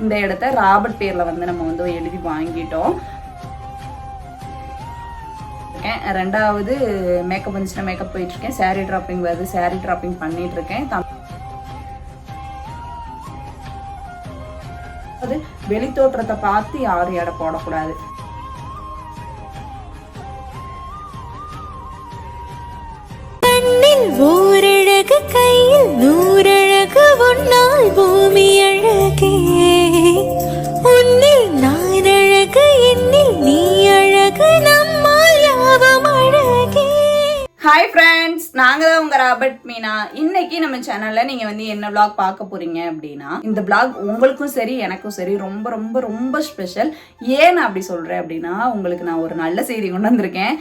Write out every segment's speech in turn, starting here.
இந்த இடத்த ராபர்ட் பேரில் வந்து நம்ம வந்து எழுதி வாங்கிட்டோம். இருக்கேன் ரெண்டாவது மேக்கப் வந்துச்சுன்னா மேக்கப் போயிட்டு இருக்கேன் ட்ராப்பிங் வருது saree ட்ராப்பிங் பண்ணிட்டு இருக்கேன் தம்- அது வெளித்தோற்றத்தை பார்த்து யாரும் எடை போடக்கூடாது. ஹாய் ஃப்ரெண்ட்ஸ் நாங்க தான் உங்க ராபர்ட் மீனா. இன்னைக்கு நம்ம சேனல்ல நீங்க வந்து என்ன vlog பார்க்க போறீங்க அப்படின்னா இந்த vlog உங்களுக்கும் சரி எனக்கும் சரி ரொம்ப ரொம்ப ரொம்ப ஸ்பெஷல் ஏன் நான் அப்படி சொல்றேன் அப்படின்னா உங்களுக்கு நான் ஒரு நல்ல செய்தி கொண்டு வந்திருக்கேன்.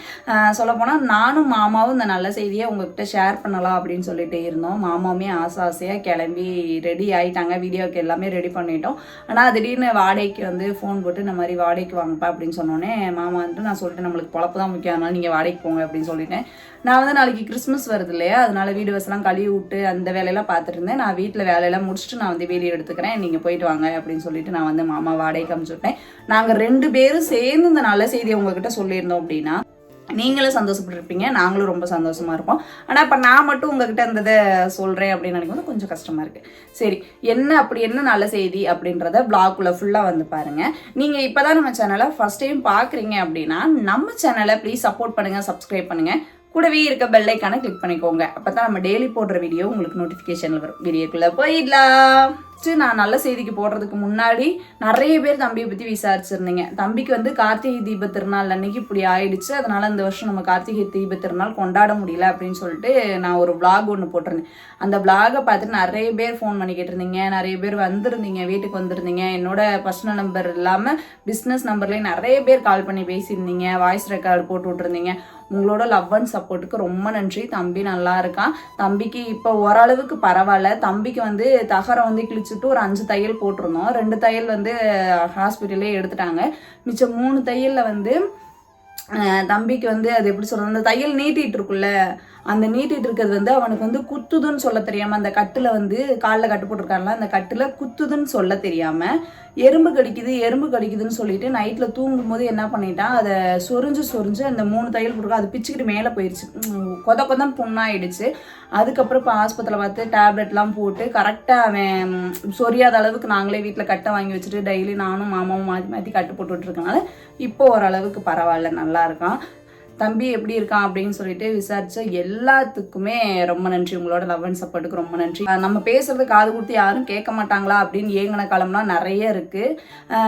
சொல்ல போனா நானும் மாமாவும் இந்த நல்ல செய்தியை உங்ககிட்ட ஷேர் பண்ணலாம் அப்படின்னு சொல்லிட்டு இருந்தோம். மாமாவுமே ஆசை ஆசையா கிளம்பி ரெடி ஆயிட்டாங்க. வீடியோக்கு எல்லாமே ரெடி பண்ணிட்டோம். ஆனா திடீர்னு வாடகைக்கு வந்து ஃபோன் போட்டு இந்த மாதிரி வாடகைக்கு வாங்கப்பா அப்படின்னு சொன்னோன்னே மாமா வந்துட்டு நான் சொல்லிட்டு நம்மளுக்கு பொழப்பு தான் முக்கியம். அதனால நீங்க வாடகைக்கு போங்க அப்படின்னு சொல்லிட்டேன். நான் வந்து நாளைக்கு கிறிஸ்மஸ் வருது இல்லையா? அதனால வீடு வசலாம் கழுவி விட்டு அந்த வேலையெல்லாம் பார்த்துட்டு இருந்தேன். நான் வீட்டில் வேலையெல்லாம் முடிச்சுட்டு நான் வந்து வீடியோ எடுத்துக்கிறேன். நீங்கள் போயிட்டு வாங்க அப்படின்னு சொல்லிட்டு நான் வந்து மாமா வாடகைக்கு அமுச்சு நாங்கள் ரெண்டு பேரும் சேர்ந்து இந்த நல்ல செய்தியை உங்ககிட்ட சொல்லியிருந்தோம் அப்படின்னா நீங்களும் சந்தோஷப்பட்டிருப்பீங்க. நாங்களும் ரொம்ப சந்தோஷமா இருப்போம். ஆனால் இப்போ நான் மட்டும் உங்ககிட்ட அந்த இதை சொல்கிறேன் அப்படின்னு நினைக்கும்போது கொஞ்சம் கஷ்டமா இருக்கு. சரி என்ன அப்படி என்ன நல்ல செய்தி அப்படின்றத பிளாக்குள்ள ஃபுல்லாக வந்து பாருங்க. நீங்கள் இப்போ தான் நம்ம சேனலை ஃபர்ஸ்ட் டைம் பார்க்குறீங்க அப்படின்னா நம்ம சேனலை ப்ளீஸ் சப்போர்ட் பண்ணுங்க சப்ஸ்கிரைப் பண்ணுங்க. கூடவே இருக்க பெல் ஐக்கானை கிளிக் பண்ணிக்கோங்க. அப்போ தான் நம்ம டெய்லி போடுற வீடியோ உங்களுக்கு நோட்டிஃபிகேஷனில் வரும். வீடியோக்குள்ளே போயிடலாம். ஃபஸ்ட்டு நான் நல்ல செய்திக்கு போடுறதுக்கு முன்னாடி நிறைய பேர் தம்பியை பற்றி விசாரிச்சிருந்தீங்க. தம்பிக்கு வந்து கார்த்திகை தீப திருநாள் அன்னைக்கு இப்படி ஆயிடுச்சு. அதனால இந்த வருஷம் நம்ம கார்த்திகை தீப திருநாள் கொண்டாட முடியல அப்படின்னு சொல்லிட்டு நான் ஒரு விளாக் ஒன்று போட்டிருந்தேன். அந்த விளாகை பார்த்துட்டு நிறைய பேர் ஃபோன் பண்ணி கேட்டிருந்தீங்க. நிறைய பேர் வந்திருந்தீங்க வீட்டுக்கு வந்திருந்தீங்க. என்னோட பர்சனல் நம்பர் இல்லாமல் பிஸ்னஸ் நம்பர்லேயும் நிறைய பேர் கால் பண்ணி பேசியிருந்தீங்க. வாய்ஸ் ரெக்கார்டு போட்டு விட்ருந்தீங்க உங்களோட லவ் அண்ட் சப்போர்ட்டுக்கு ரொம்ப நன்றி. தம்பி நல்லா இருக்கான். தம்பிக்கு இப்போ ஓரளவுக்கு பரவாயில்ல. தம்பிக்கு வந்து தகரம் வந்து கிழிச்சு கிழிச்சுட்டு ஒரு அஞ்சு தையல் போட்டிருந்தோம். ரெண்டு தையல் வந்து ஹாஸ்பிட்டல்லே எடுத்துட்டாங்க. மிச்சம் மூணு தையலில் வந்து அஹ், தம்பிக்கு வந்து அது எப்படி சொல்றது அந்த தையல் நீட்டிகிட்டு இருக்குல்ல அந்த நீட்டிட்டு இருக்கிறது வந்து அவனுக்கு வந்து குத்துதுன்னு சொல்ல தெரியாம அந்த கட்டுல வந்து காலில் கட்டு போட்டிருக்காங்களா அந்த கட்டுல குத்துதுன்னு சொல்ல தெரியாம எறும்பு கடிக்குது எறும்பு கடிக்குதுன்னு சொல்லிட்டு நைட்ல தூங்கும் போது என்ன பண்ணிட்டான் அதை சொரிஞ்சு சொரிஞ்சு அந்த மூணு தையல் போட்டிருக்கா அது பிச்சுக்கிட்டு மேலே போயிடுச்சு கொத கொதம் புண்ணாயிடுச்சு. அதுக்கப்புறம் இப்போ ஆஸ்பத்திரியில் பார்த்து டேப்லெட்லாம் போட்டு கரெக்டாக அவன் சொரியாத அளவுக்கு நாங்களே வீட்டில் கட்டை வாங்கி வச்சுட்டு டெய்லி நானும் மாமாவும் மாற்றி மாற்றி கட்டு போட்டுட்டு இப்போ ஓரளவுக்கு பரவாயில்ல நல்லா இருக்கான். தம்பி எப்படி இருக்கான் அப்படின்னு சொல்லிட்டு விசாரிச்ச எல்லாத்துக்குமே ரொம்ப நன்றி. உங்களோட லவ் அண்ட் சப்போர்ட்டுக்கு ரொம்ப நன்றி. நம்ம பேசுறது காது கொடுத்து யாரும் கேட்க மாட்டாங்களா அப்படின்னு ஏங்கின காலம்லாம் நிறைய இருக்கு.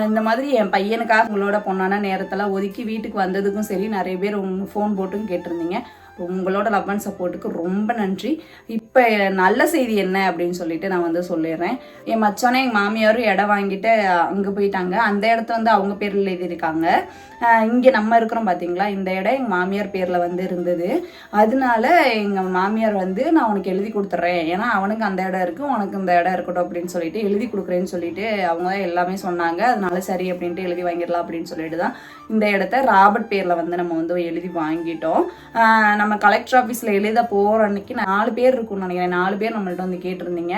இந்த மாதிரி என் பையனுக்காக உங்களோட பொண்ணான நேரத்தில் ஒதுக்கி வீட்டுக்கு வந்ததுக்கும் சரி நிறைய பேர் ஃபோன் போட்டும் கேட்டிருந்தீங்க. உங்களோட லவ் அண்ட் சப்போர்ட்டுக்கு ரொம்ப நன்றி. இப்போ நல்ல செய்தி என்ன அப்படின்னு சொல்லிட்டு நான் வந்து சொல்லிடுறேன். என் மச்சானே எங்கள் மாமியாரும் இடம் வாங்கிட்டு அங்கே போயிட்டாங்க. அந்த இடத்த வந்து அவங்க பேரில் எழுதியிருக்காங்க. இங்கே நம்ம இருக்கிறோம் பார்த்தீங்களா இந்த இடம் எங்கள் மாமியார் பேரில் வந்து இருந்தது. அதனால எங்கள் மாமியார் வந்து நான் உனக்கு எழுதி கொடுத்துட்றேன் ஏன்னா அவனுக்கு அந்த இடம் இருக்குது உனக்கு இந்த இடம் இருக்கட்டும் அப்படின்னு சொல்லிட்டு எழுதி கொடுக்குறேன்னு சொல்லிட்டு அவங்க தான் எல்லாமே சொன்னாங்க. அதனால சரி அப்படின்ட்டு எழுதி வாங்கிடலாம் அப்படின்னு சொல்லிட்டு தான் இந்த இடத்த ராபர்ட் பேரில் வந்து நம்ம வந்து எழுதி வாங்கிட்டோம். நம்ம கலெக்டர் ஆஃபீஸில் எழுத போகிற அன்னைக்கு நாலு பேர் இருக்கும்னு நினைக்கிறேன். நாலு பேர் நம்மள்ட்ட வந்து கேட்டிருந்தீங்க.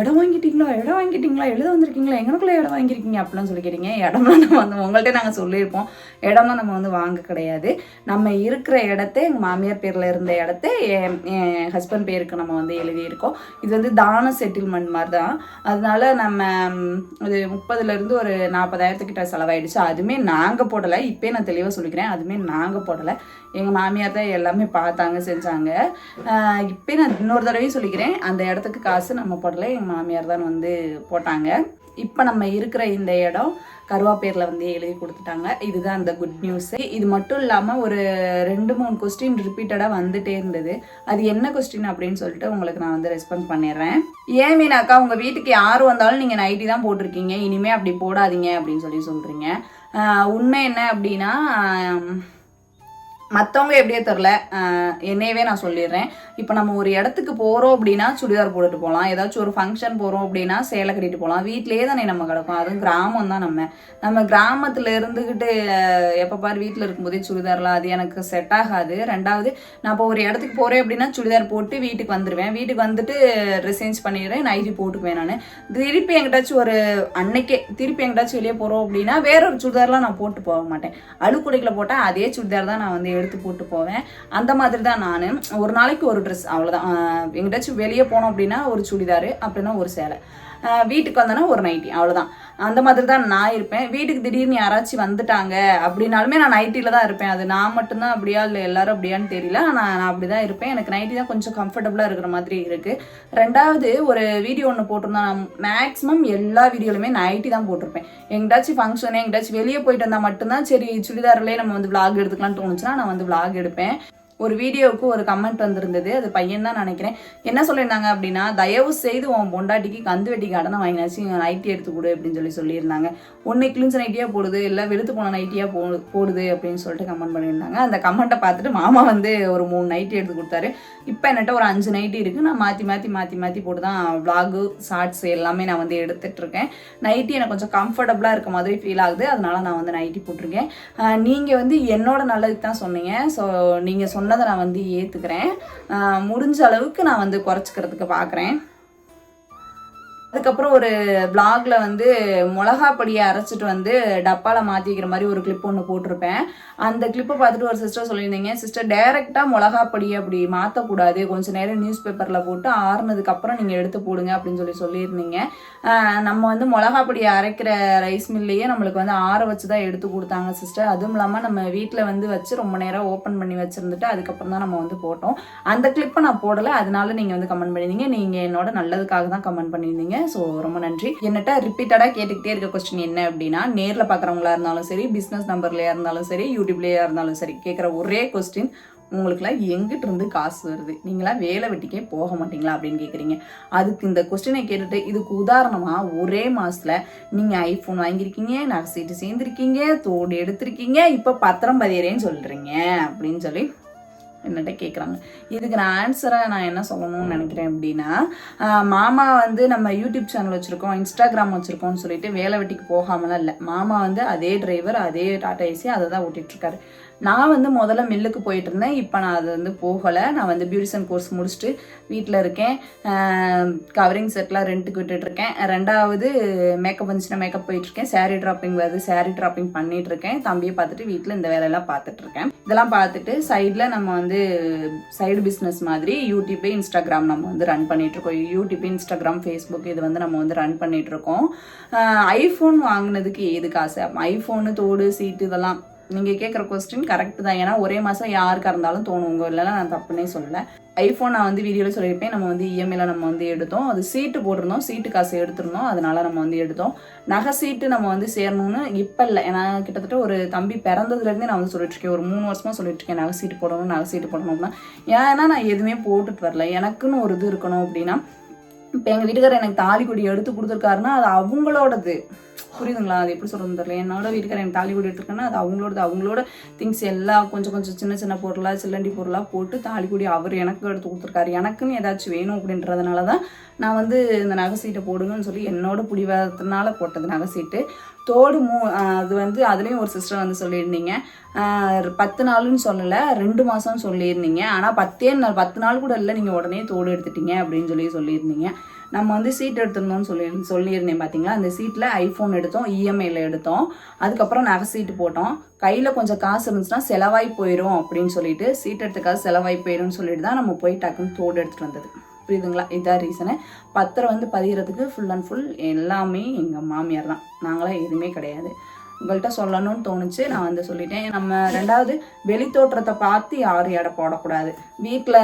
இடம் வாங்கிட்டீங்களா? இடம் வாங்கிட்டீங்களா? எழுத வந்திருக்கீங்களா? எங்களுக்குள்ள இடம் வாங்கியிருக்கீங்க அப்படின்னு சொல்லி கேட்டீங்க இடம்லாம் நம்ம வந்து உங்கள்கிட்ட நாங்கள் சொல்லியிருப்போம். இடமும் நம்ம வந்து வாங்க கிடையாது. நம்ம இருக்கிற இடத்த எங்கள் மாமியார் பேரில் இருந்த இடத்த என் என் ஹஸ்பண்ட் பேருக்கு நம்ம வந்து எழுதியிருக்கோம். இது வந்து தான செட்டில்மெண்ட் மாதிரி தான் அதனால நம்ம ம், ஒரு முப்பதுலேருந்து ஒரு நாற்பதாயிரத்துக்கிட்ட செலவாயிடுச்சு. அதுவுமே நாங்கள் போடலை. இப்போயே நான் தெளிவாக சொல்லிக்கிறேன். அதுவுமே நாங்கள் போடலை. எங்கள் மாமியார் தான் எல்லாமே பார்த்தாங்க செஞ்சாங்க. இப்போ நான் இன்னொரு தடவையும் சொல்லிக்கிறேன். அந்த இடத்துக்கு காசு நம்ம போடலை. எங்கள் மாமியார் தான் வந்து போட்டாங்க. இப்போ நம்ம இருக்கிற இந்த இடம் கருவாப்பேரில் வந்து எழுதி கொடுத்துட்டாங்க. இதுதான் அந்த குட் நியூஸ் இது மட்டும் இல்லாமல் ஒரு ரெண்டு மூணு கொஸ்டின் ரிப்பீட்டடாக வந்துட்டே இருந்தது. அது என்ன கொஸ்டின் அப்படின்னு சொல்லிட்டு உங்களுக்கு நான் வந்து ரெஸ்பான்ஸ் பண்ணிடுறேன். ஏன் மீனாக்கா உங்கள் வீட்டுக்கு யார் வந்தாலும் நீங்கள் நைட்டி தான் போட்டிருக்கீங்க. இனிமே அப்படி போடாதீங்க அப்படின்னு சொல்லி சொல்கிறீங்க உண்மை என்ன அப்படின்னா மற்றவங்க எப்படியே தெரில என்னையவே நான் சொல்லிடுறேன். இப்போ நம்ம ஒரு இடத்துக்கு போகிறோம் அப்படின்னா சுடிதார் போட்டுட்டு போகலாம் ஏதாச்சும் ஒரு ஃபங்க்ஷன் போகிறோம் அப்படின்னா சேலை கட்டிட்டு போகலாம் வீட்டிலேயே தானே நம்ம கிடக்கும். அதுவும் கிராமம் தான் நம்ம. நம்ம கிராமத்தில் இருந்துக்கிட்டு எப்போ பாரு வீட்டில் இருக்கும்போதே சுடிதார்லாம் அது எனக்கு செட் ஆகாது. ரெண்டாவது நான் இப்போ ஒரு இடத்துக்கு போகிறேன் அப்படின்னா சுடிதார் போட்டு வீட்டுக்கு வந்துடுவேன் வீட்டுக்கு வந்துட்டு ட்ரெஸ் சேஞ்ச் பண்ணிடுறேன். நைட்டி போட்டுக்குவேன் நான். திருப்பி எங்கிட்டாச்சும் ஒரு அன்னைக்கே திருப்பி எங்கிட்டாச்சும் வெளியே போகிறோம் அப்படின்னா வேற ஒரு சுடிதார்லாம் நான் போட்டு போக மாட்டேன். அழுக்குடைக்கில் போட்டால் அதே சுடிதார் தான் நான் வந்து எடுத்து போட்டு போவேன். அந்த மாதிரி தான் நான். ஒரு நாளைக்கு ஒரு ட்ரெஸ் அவ்வளோதான் எங்கிட்டாச்சும் வெளியே போனோம் அப்படின்னா ஒரு சுடிதார் அப்படின்னா ஒரு சேலை. வீட்டுக்கு வந்தேன்னா ஒரு நைட்டி அவ்வளோதான் அந்த மாதிரி தான் நான் இருப்பேன். வீட்டுக்கு திடீர்னு யாராச்சும் வந்துட்டாங்க அப்படின்னாலுமே நான் நைட்டியில் தான் இருப்பேன். அது நான் மட்டும்தான் அப்படியா இல்லை எல்லாரும் அப்படியான்னு தெரியல. ஆனால் நான் அப்படி தான் இருப்பேன். எனக்கு நைட்டி தான் கொஞ்சம் கம்ஃபர்டபுளாக இருக்கிற மாதிரி இருக்குது ரெண்டாவது ஒரு வீடியோ ஒன்று போட்டிருந்தேன் நான் மேக்ஸிமம் எல்லா வீடியோலுமே நைட்டி தான் போட்டிருப்பேன். எங்கிட்டாச்சும் ஃபங்க்ஷனு எங்கிட்டாச்சும் வெளியே போயிட்டு வந்தால் மட்டும்தான் சரி சுடிதார்லேயே நம்ம வந்து விளாக் எடுத்துக்கலாம்னு தோணுச்சுன்னா நான் வந்து விளாக் எடுப்பேன். ஒரு வீடியோவுக்கு ஒரு கமெண்ட் வந்திருந்தது. அது பையன் தான் நினைக்கிறேன். என்ன சொல்லியிருந்தாங்க அப்படின்னா தயவு செய்து உன் பொண்டாட்டிக்கு கந்து வெட்டி கடனை வாங்கினாச்சு. நைட்டி எடுத்து கொடு அப்படின்னு சொல்லி சொல்லியிருந்தாங்க. ஒன்று கிழிஞ்ச நைட்டியாக போடுது. இல்லை வெளுத்து போன நைட்டியாக போ போடுது அப்படின்னு சொல்லிட்டு கமெண்ட் பண்ணியிருந்தாங்க. அந்த கமெண்ட்டை பார்த்துட்டு மாமா வந்து ஒரு மூணு நைட்டி எடுத்து கொடுத்தாரு. இப்போ என்கிட்ட ஒரு அஞ்சு நைட்டி இருக்குது நான் மாற்றி மாற்றி மாற்றி மாற்றி போட்டு தான் vlog ஷார்ட்ஸ் எல்லாமே நான் வந்து எடுத்துட்டு இருக்கேன் நைட்டி எனக்கு கொஞ்சம் கம்ஃபர்டபுளாக இருக்க மாதிரி ஃபீல் ஆகுது. அதனால நான் வந்து நைட்டி போட்டிருக்கேன். நீங்கள் வந்து என்னோட நல்லதுக்கு தான் சொன்னீங்க. ஸோ நீங்கள் சொன்ன சொன்னதை நான் வந்து ஏற்றுக்கிறேன் முடிஞ்ச அளவுக்கு நான் வந்து குறைச்சிக்கிறதுக்கு பார்க்குறேன் அதுக்கப்புறம் ஒரு பிளாக்ல வந்து மிளகா பொடியை அரைச்சிட்டு வந்து டப்பால மாற்றிக்கிற மாதிரி ஒரு கிளிப் ஒன்று போட்டிருப்பேன். அந்த கிளிப்பை பார்த்துட்டு ஒரு சிஸ்டர் சொல்லியிருந்தீங்க. சிஸ்டர் டைரெக்டாக மிளகா பொடியை அப்படி மாற்றக்கூடாது கொஞ்சம் நேரம் நியூஸ் பேப்பரில் போட்டு ஆறுனதுக்கு அப்புறம் நீங்கள் எடுத்து போடுங்க அப்படின்னு சொல்லி சொல்லியிருந்தீங்க. நம்ம வந்து மிளகா பொடியை அரைக்கிற ரைஸ் மில்லையே நம்மளுக்கு வந்து ஆற வச்சு தான் எடுத்து கொடுத்தாங்க சிஸ்டர் அதுவும் இல்லாமல் நம்ம வீட்டில் வந்து வச்சு ரொம்ப நேரம் ஓப்பன் பண்ணி வச்சுருந்துட்டு அதுக்கப்புறம் தான் நம்ம வந்து போட்டோம். அந்த கிளிப்பை நான் போடலை. அதனால நீங்கள் வந்து கமெண்ட் பண்ணியிருந்தீங்க நீங்கள் என்னோட நல்லதுக்காக தான் கமெண்ட் பண்ணியிருந்தீங்க. ஸோ ரொம்ப நன்றி. என்னட்ட ரிப்பீட்டடாக கேட்டுக்கிட்டே இருக்க கொஸ்டின் என்ன அப்படின்னா நேரில் பார்க்குறவங்களா இருந்தாலும் சரி பிஸ்னஸ் நம்பர்லையா இருந்தாலும் சரி யூடியூப்லேயா இருந்தாலும் சரி கேட்குற ஒரே கொஸ்டின் உங்களுக்குலாம் எங்கிட்ட இருந்து காசு வருது? நீங்களாம் வேலை வெட்டிக்கே போக மாட்டீங்களா அப்படின்னு கேட்குறீங்க அதுக்கு இந்த கொஸ்டினை கேட்டுட்டு இதுக்கு உதாரணமாக ஒரே மாதத்தில் நீங்கள் ஐஃபோன் வாங்கியிருக்கீங்க நகை சீட்டு சேர்ந்துருக்கீங்க தோடு எடுத்திருக்கீங்க இப்போ பத்திரம் பதியறேன்னு சொல்கிறீங்க அப்படின்னு சொல்லி என்னட்ட கேட்குறாங்க இதுக்கு நான் ஆன்சராக நான் என்ன சொல்லணும்னு நினைக்கிறேன் அப்படின்னா மாமா வந்து நம்ம யூடியூப் சேனல் வச்சுருக்கோம் இன்ஸ்டாகிராம் வச்சுருக்கோம்னு சொல்லிட்டு வேலை வெட்டிக்கு போகாமலாம் இல்லை. மாமா வந்து அதே டிரைவர் அதே டாடா ஏசி அதை தான் ஓட்டிகிட்ருக்காரு நான் வந்து முதல்ல மில்லுக்கு போயிட்டு இருந்தேன் இப்போ நான் அது வந்து போகலை. நான் வந்து பியூட்டிஷன் கோர்ஸ் முடிச்சுட்டு வீட்டில் இருக்கேன். கவரிங் செட்லாம் ரெண்ட்டுக்கு விட்டுட்ருக்கேன் ரெண்டாவது மேக்கப் வந்துச்சுன்னா மேக்கப் போயிட்டுருக்கேன். சாரீ ட்ராப்பிங் வருது சாரீ ட்ராப்பிங் பண்ணிகிட்ருக்கேன் தம்பியை பார்த்துட்டு வீட்டில் இந்த வேலையெல்லாம் பார்த்துட்ருக்கேன் இதெல்லாம் பார்த்துட்டு சைடில் நம்ம வந்து சைடு பிஸ்னஸ் மாதிரி யூடியூப் இன்ஸ்டாகிராம் நம்ம வந்து ரன் பண்ணிகிட்ருக்கோம் இருக்கோம் யூடியூப் இன்ஸ்டாகிராம் ஃபேஸ்புக் இது வந்து நம்ம வந்து ரன் பண்ணிகிட்ருக்கோம் ஐஃபோன் வாங்கினதுக்கு ஏது காசு? ஐஃபோனு தோடு சீட்டு இதெல்லாம் நீங்கள் கேட்குற கொஸ்டின் கரெக்ட் தான். ஏன்னா ஒரே மாதம் யாருக்கா இருந்தாலும் தோணும் உங்கள் இல்லைனா நான் தப்புனே சொல்லலை. ஐஃபோன் நான் வந்து வீடியோவில் சொல்லியிருப்பேன். நம்ம வந்து இஎம்ஐயில் நம்ம வந்து எடுத்தோம். அது சீட்டு போட்டிருந்தோம். சீட்டு காசு எடுத்திருந்தோம். அதனால நம்ம வந்து எடுத்தோம். நகை சீட்டு நம்ம வந்து சேரணும்னு இப்போ இல்லை. ஏன்னா கிட்டத்தட்ட ஒரு தம்பி பிறந்ததுலேருந்தே நான் வந்து சொல்லிட்டுருக்கேன் ஒரு மூணு வருஷமாக சொல்லிட்டு இருக்கேன். நகை சீட்டு போடணும் நகை சீட்டு போடணும் அப்படின்னா. ஏன்னா நான் எதுவுமே போட்டுட்டு வரல. எனக்குன்னு ஒரு இது இருக்கணும் அப்படின்னா இப்போ எங்கள் வீட்டுக்காரர் எனக்கு தாலி கொடி எடுத்து கொடுத்துருக்காருன்னா அது அவங்களோடது. புரியுதுங்களா? அது எப்படி சொல்கிறது தெரியல. என்னோட வீட்டுக்காரர் எனக்கு தாலி கொடி எடுத்துருக்கேன்னா அது அவங்களோட அவங்களோட திங்ஸ் எல்லாம் கொஞ்சம் கொஞ்சம் சின்ன சின்ன பொருளாக சில்லண்டி பொருளாக போட்டு தாலி கொடி அவர் எனக்கு எடுத்து கொடுத்துருக்காரு. எனக்குன்னு ஏதாச்சும் வேணும் அப்படின்றதுனால தான் நான் வந்து இந்த நகை சீட்டை போடுங்கன்னு சொல்லி என்னோட பிடிவாதத்தினால போட்டது நகை சீட்டு. தோடு மூ அது வந்து அதுலேயும் ஒரு சிஸ்டர் வந்து சொல்லியிருந்தீங்க. பத்து நாளுன்னு சொல்லலை ரெண்டு மாதம்னு சொல்லியிருந்தீங்க. ஆனால் பத்தே நாள் பத்து நாள் கூட இல்லை நீங்கள் உடனே தோடு எடுத்துட்டீங்க அப்படின்னு சொல்லி சொல்லியிருந்தீங்க. நம்ம வந்து சீட் எடுத்திருந்தோம்னு சொல்லி சொல்லியிருந்தேன் பார்த்தீங்களா அந்த சீட்டில் ஐஃபோன் எடுத்தோம் இஎம்ஐயில் எடுத்தோம். அதுக்கப்புறம் நகை சீட்டு போட்டோம். கையில் கொஞ்சம் காசு இருந்துச்சுன்னா செலவாய் போயிடும் அப்படின்னு சொல்லிட்டு சீட் எடுத்துக்காக செலவாய் போயிடும்னு சொல்லிட்டு தான் நம்ம போய் டக்குன்னு தோடு எடுத்துகிட்டு வந்தது. புரியுதுங்களா? இதான் ரீசனு பத்திரம் வந்து பதிகிறதுக்கு ஃபுல் அண்ட் ஃபுல் எல்லாமே எங்கள் மாமியார் தான். நாங்களாம் எதுவுமே கிடையாது. உங்கள்கிட்ட சொல்லணும்னு தோணுச்சு. நான் வந்து சொல்லிட்டேன். நம்ம ரெண்டாவது வெளி தோற்றத்தை பார்த்து யாரும் எடை போடக்கூடாது? வீட்டில்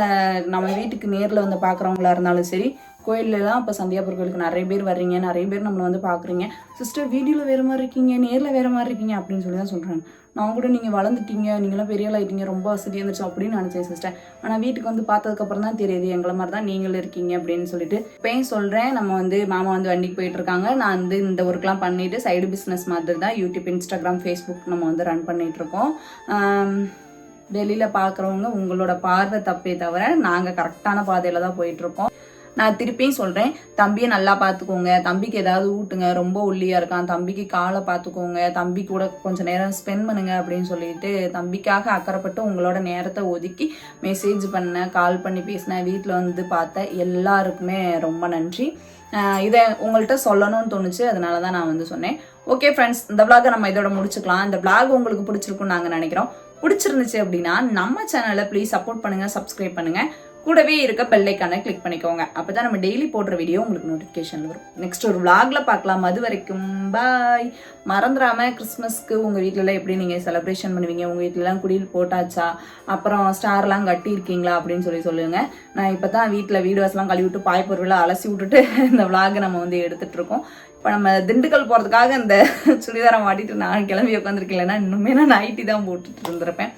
நம்ம வீட்டுக்கு நேரில் வந்து பார்க்குறவங்களா இருந்தாலும் சரி கோயிலெலாம் இப்போ கோயிலுக்கு நிறைய பேர் வர்றீங்க நிறைய பேர் நம்மளை வந்து பார்க்குறீங்க சிஸ்டர் வீடியோவில் வேறு மாதிரி இருக்கீங்க நேரில் வேறு மாதிரி இருக்கீங்க அப்படின்னு சொல்லி தான் சொல்கிறாங்க நான் கூட நீங்கள் வளர்ந்துட்டீங்க நீங்களாம் பெரிய ஆகிட்டீங்க ரொம்ப வசதியாக இருந்துச்சு அப்படின்னு நினச்சேன் சிஸ்டர் ஆனால் வீட்டுக்கு வந்து பார்த்ததுக்கப்புறம் தான் தெரியுது எங்களை மாதிரி தான் நீங்களும் இருக்கீங்க அப்படின்னு சொல்லிட்டு. இப்போயும் சொல்கிறேன் நம்ம வந்து மாமா வந்து வண்டிக்கு போயிட்டுருக்காங்க நான் வந்து இந்த ஒர்க்லாம் பண்ணிவிட்டு சைடு பிஸ்னஸ் மாதிரி தான் யூடியூப் இன்ஸ்டாகிராம் ஃபேஸ்புக் நம்ம வந்து ரன் பண்ணிகிட்ருக்கோம் வெளியில் பார்க்குறவங்க உங்களோட பார்வை தப்பே தவிர நாங்கள் கரெக்டான பாதையில் தான் போயிட்டுருக்கோம் நான் திருப்பியும் சொல்கிறேன் தம்பியை நல்லா பார்த்துக்கோங்க தம்பிக்கு ஏதாவது ஊட்டுங்க ரொம்ப ஒல்லியாக இருக்கான். தம்பிக்கு காலை பார்த்துக்கோங்க தம்பி கூட கொஞ்சம் நேரம் ஸ்பெண்ட் பண்ணுங்க அப்படின்னு சொல்லிட்டு தம்பிக்காக அக்கறைப்பட்டு உங்களோட நேரத்தை ஒதுக்கி மெசேஜ் பண்ண கால் பண்ணி பேசினேன். வீட்டில் வந்து பார்த்த எல்லாருக்குமே ரொம்ப நன்றி. இதை உங்கள்கிட்ட சொல்லணும்னு தோணுச்சு. அதனால தான் நான் வந்து சொன்னேன். ஓகே ஃப்ரெண்ட்ஸ் இந்த vlog நம்ம இதோட முடிச்சுக்கலாம். இந்த vlog உங்களுக்கு பிடிச்சிருக்கும்னு நாங்கள் நினைக்கிறோம். பிடிச்சிருந்துச்சு அப்படின்னா நம்ம சேனலை ப்ளீஸ் சப்போர்ட் பண்ணுங்கள் சப்ஸ்கிரைப் பண்ணுங்கள் கூடவே இருக்க பெல்லைக்கான கிளிக் பண்ணிக்கோங்க. அப்பதான் நம்ம டெய்லி போடுற வீடியோ உங்களுக்கு நோட்டிஃபிகேஷன் வரும். நெக்ஸ்ட் ஒரு விளாகில் பார்க்கலாம். அது வரைக்கும் பாய் மறந்துடாம கிறிஸ்மஸ்க்கு உங்கள் வீட்டிலலாம் எப்படி நீங்கள் செலிப்ரேஷன் பண்ணுவீங்க? உங்கள் வீட்டிலலாம் குடியில் போட்டாச்சா? அப்புறம் ஸ்டார்லாம் கட்டி இருக்கீங்களா அப்படின்னு சொல்லி சொல்லுங்கள் நான் இப்போ தான் வீட்டில் வீடியோஸ்லாம் கழுவி விட்டு பாய் பொருளாக அலசி விட்டுட்டு இந்த விளாகை நம்ம வந்து எடுத்துகிட்டு இருக்கோம். இப்போ நம்ம திண்டுக்கல் போகிறதுக்காக இந்த சுடிதாரை மாட்டிட்டு நான் கிளம்பி உட்காந்துருக்கேன் இன்னுமே நான் நைட்டி தான் போட்டுட்டு இருந்திருப்பேன்.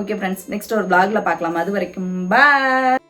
ஓகே ஃப்ரெண்ட்ஸ் நெக்ஸ்ட் ஒரு vlogல பார்க்கலாம். அது வரைக்கும் பாய்